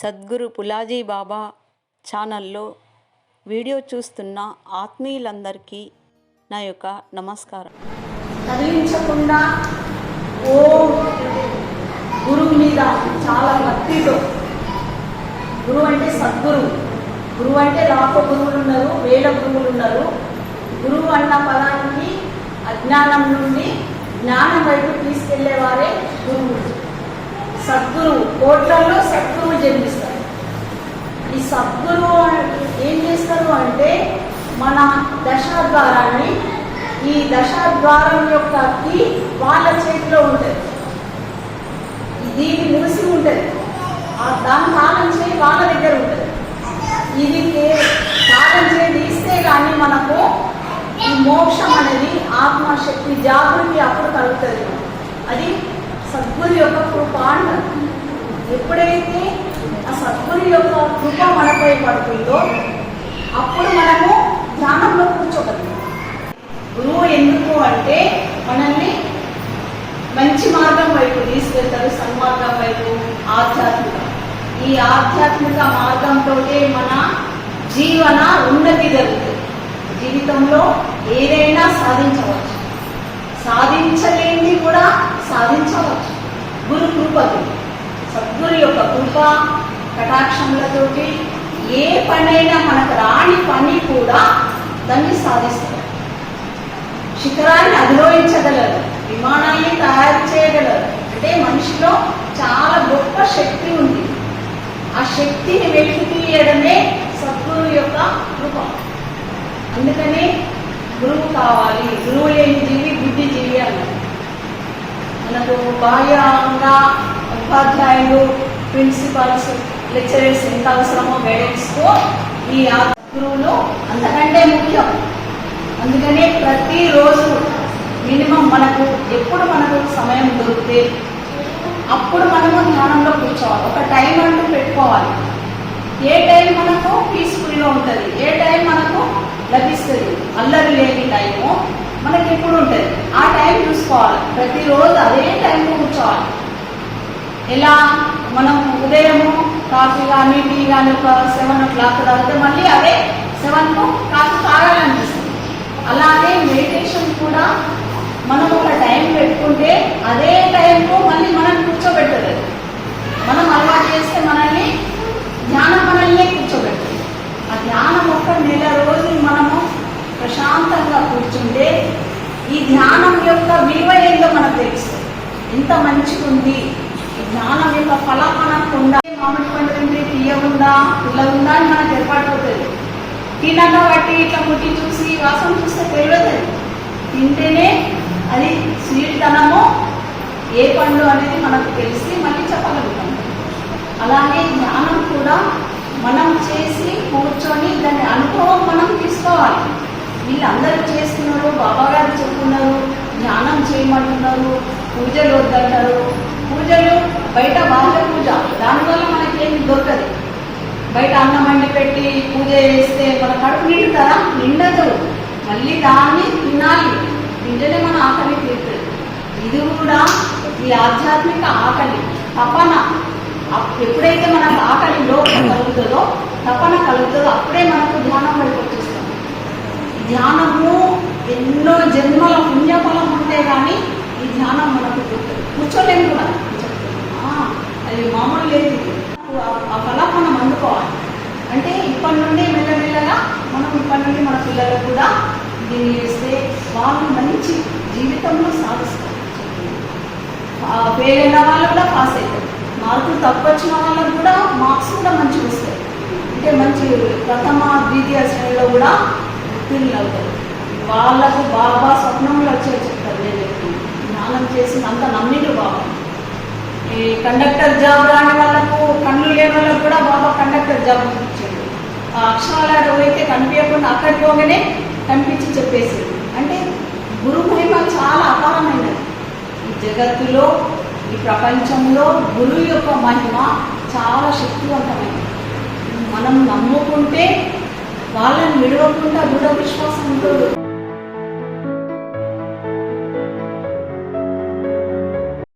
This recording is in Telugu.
సద్గురు పులాజీ బాబా ఛానల్లో వీడియో చూస్తున్న ఆత్మీయులందరికీ నా యొక్క నమస్కారం. కదిలించకుండా ఓ గురువు మీద చాలా భక్తితో గురువు అంటే సద్గురు. గురువు అంటే లాఖ గురువులు ఉన్నారు వేల గురువులు ఉన్నారు. గురువు అన్న పదానికి అజ్ఞానం నుండి జ్ఞానం వైపు తీసుకెళ్ళేవారే గురువు. సద్గురువు కోట్లలో సద్గురువు జన్మిస్తారు. ఈ సద్గురువు ఏం చేస్తారు అంటే మన దశాద్వారాన్ని ఈ దశాద్వారం యొక్క కీ వాళ్ళ చేతిలో ఉంటుంది. దీన్ని ముగిసి ఉంటుంది. ఆ దాని తాళం చేయి వాళ్ళ దగ్గర ఉంటుంది. ఇది కే- తాళం చేయి తీస్తే కానీ మనకు ఈ మోక్షం అనేది ఆత్మశక్తి జాగృతి అప్పుడు కలుగుతుంది. అది సద్గురు యొక్క కృప అంటారు. ఎప్పుడైతే ఆ సద్గురు యొక్క కృప మనపై పడుతుందో అప్పుడు మనము ధ్యానంలో కూర్చోగలుగుతాం గురువు ఎందుకు అంటే మనల్ని మంచి మార్గం వైపు తీసుకెళ్తారు సన్మార్గం వైపు ఆధ్యాత్మిక. ఈ ఆధ్యాత్మిక మార్గంతో మన జీవన ఉన్నతి జరుగుతుంది. జీవితంలో ఏదైనా సాధించవచ్చు. సాధించలేనిది కూడా సాధించవచ్చు. గురు కృపది సద్గురు యొక్క కృప కటాక్షములతోటి ఏ పనైనా మనకు రాని పని కూడా దాన్ని సాధిస్తారు శిఖరాన్ని అధిరోహించగలరు విమానాన్ని తయారు చేయగలరు అంటే మనిషిలో చాలా గొప్ప శక్తి ఉంది. ఆ శక్తిని వెలికి తీయడమే సద్గురు యొక్క కృప. అందుకనే గురువు కావాలి. గురువు లేని జీవి బుద్ధి జీవి అన్నారు మనకు బాహ్యంగా ఉపాధ్యాయులు ప్రిన్సిపల్స్ లెక్చరర్స్ ఎంత అవసరమో గైడెన్స్తో ఈ ఆ గురువులు అంతకంటే ముఖ్యం. అందుకనే ప్రతిరోజు మినిమం మనకు ఎప్పుడు మనకు సమయం దొరికితే అప్పుడు మనము ధ్యానంలో కూర్చోవాలి. ఒక టైం అంటూ పెట్టుకోవాలి. ఏ టైం మనకు పీస్ఫుల్గా ఉంటుంది? ఏ టైం మనకు లభిస్తుంది? అల్లరి లేని టైము మనకి ఎప్పుడు ఉంటుంది? ఆ టైం చూసుకోవాలి. ప్రతిరోజు అదే టైంలో కూర్చోవాలి. ఎలా? మనం ఉదయము కాఫీ కానీ టీ కానీ ఒక సెవెన్ ఓ క్లాక్ తాగితే మళ్ళీ అదే సెవెన్కు కాఫీ తాగాలనిపిస్తుంది అలాగే మెడిటేషన్ కూడా మనం ఒక టైం పెట్టుకుంటే అదే టైంకు మళ్ళీ మనం కూర్చోబెట్టదు మనం అలవాటు చేస్తే మనల్ని ధ్యానం మనల్ని కూర్చోబెట్టదు ఆ ధ్యానం ఒక నెల రోజులు మనము ప్రశాంతంగా కూర్చుంటే ఈ ధ్యానం యొక్క విలువ ఏందో మనకు తెలుసు. ఎంత మంచిగా ఉంది. ఈ జ్ఞానం యొక్క ఫలం మనకు ఉందా? మామిడి పండు తింటే తీయగుందా అని మనకు ఏర్పడిపోతుంది తినక బట్టి ఇట్లా ముట్టి చూసి వాసన చూస్తే తెలియదు. తింటేనే అది స్వీట్తనము ఏ పండు అనేది మనకు తెలిసి మళ్ళీ చెప్పగలుగుతాం. అలాగే జ్ఞానం కూడా మనం చేసి కూర్చొని దాని అనుభవం మనం తీసుకోవాలి. వీళ్ళందరూ చేస్తున్నారు బాబా గారు చెప్తున్నారు ధ్యానం చేయమంటున్నారు పూజలు వద్దంటారు పూజలు బయట బాహ్య పూజ. దానివల్ల మనకేమి దొరకదు. బయట అన్నం వండి పెట్టి పూజ చేస్తే మన కడుపు నిండుతారా నిండదు. మళ్ళీ దాన్ని తినాలి. తింటేనే మన ఆకలి తీరుతుంది. ఇది కూడా ఈ ఆధ్యాత్మిక ఆకలి తపన. ఎప్పుడైతే మనకు ఆకలి లోపల కలుగుతుందో తపన కలుగుతుందో అప్పుడే మనకు ధ్యానం వైపు వచ్చేస్తాం ధ్యానము ఎన్నో జన్మల పుణ్యఫలం ఉంటే కానీ ఈ ధ్యానం మనకు కూర్చోలేము కూడా. అది మామూలు లేదు. ఇది. ఆ- ఆ ఫలం మనం అందుకోవాలి. అంటే ఇప్పటి నుండి మెల్లమెల్లగా మనం ఇప్పటి నుండి మన పిల్లలకు కూడా దీన్ని చేస్తే వాళ్ళు మంచి జీవితంలో సాధిస్తారు. ఫెయిల్ అయిన వాళ్ళు కూడా పాస్ అవుతారు. మార్కులు తక్కువ వచ్చిన వాళ్ళకు కూడా మార్క్స్ కూడా మంచిగా వస్తాయి. అంటే మంచి ప్రథమ ద్వితీయ శ్రేణిలో కూడా ఉత్తీర్ణులు అవుతారు. వాళ్ళకు బాబా స్వప్నంలో వచ్చే చెప్తారు. నేను చెప్తున్నాను. స్నానం చేసి అంత నమ్మిండు బాబా. ఈ కండక్టర్ జాబ్ రాని వాళ్ళకు కళ్ళు లేని వాళ్ళకు కూడా బాబా కండక్టర్ జాబ్ ఇచ్చాడు ఆ అక్షరాలు అయితే కనిపించకుండా అక్కడికి పోగానే కనిపించి చెప్పేసాడు అంటే గురు మహిమ చాలా అపారమైనది. ఈ జగత్తులో ఈ ప్రపంచంలో గురువు యొక్క మహిమ చాలా శక్తివంతమైనది. మనం నమ్ముకుంటే వాళ్ళని విడవకుండా దృఢ విశ్వాసంతో